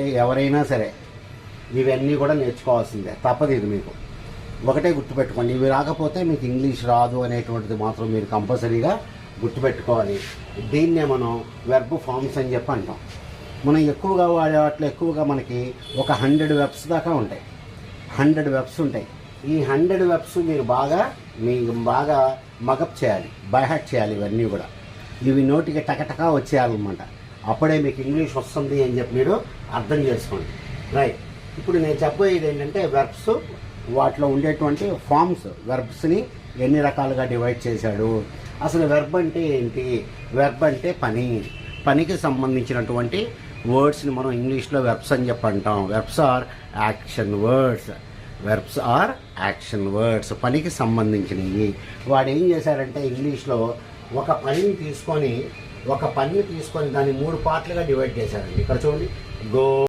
అంటే ఎవరైనా సరే ఇవన్నీ కూడా నేర్చుకోవాల్సిందే. తప్పదు ఇది మీకు. ఒకటే గుర్తుపెట్టుకోండి. ఇవి రాకపోతే మీకు ఇంగ్లీష్ రాదు అనేటువంటిది మాత్రం మీరు కంపల్సరీగా గుర్తుపెట్టుకోవాలి. దీన్నే మనం వెర్బ్ ఫార్మ్స్ అని చెప్పి అంటాం. మనం ఎక్కువగా వాడే వాటిలో ఎక్కువగా మనకి ఒక హండ్రెడ్ వెబ్స్ దాకా ఉంటాయి. హండ్రెడ్ వెబ్స్ ఉంటాయి. ఈ హండ్రెడ్ వెబ్స్ మీరు బాగా మీకు బాగా మగప్ చేయాలి. బైహాట్ చేయాలి ఇవన్నీ కూడా. ఇవి నోటికి టకటకా వచ్చేయాలన్నమాట. అప్పుడే మీకు ఇంగ్లీష్ వస్తుంది అని చెప్పి మీరు అర్థం చేసుకోండి. రైట్ ఇప్పుడు నేను చెప్పబోయేది ఏంటంటే వెర్బ్స్ వాటిలో ఉండేటువంటి ఫామ్స్ వెర్బ్స్ని ఎన్ని రకాలుగా డివైడ్ చేశాడు? అసలు వెర్బ్ అంటే ఏంటి? వెర్బ్ అంటే పని. పనికి సంబంధించినటువంటి వర్డ్స్ని మనం ఇంగ్లీష్లో వెర్బ్స్ అని చెప్పి అంటాం. Verbs are action words verbs are action words పనికి సంబంధించినవి. వాడు ఏం చేశారంటే ఇంగ్లీష్లో ఒక పనిని తీసుకొని ఒక పనిని తీసుకొని దాన్ని మూడు పార్ట్లుగా డివైడ్ చేశారండి. ఇక్కడ చూడండి. గో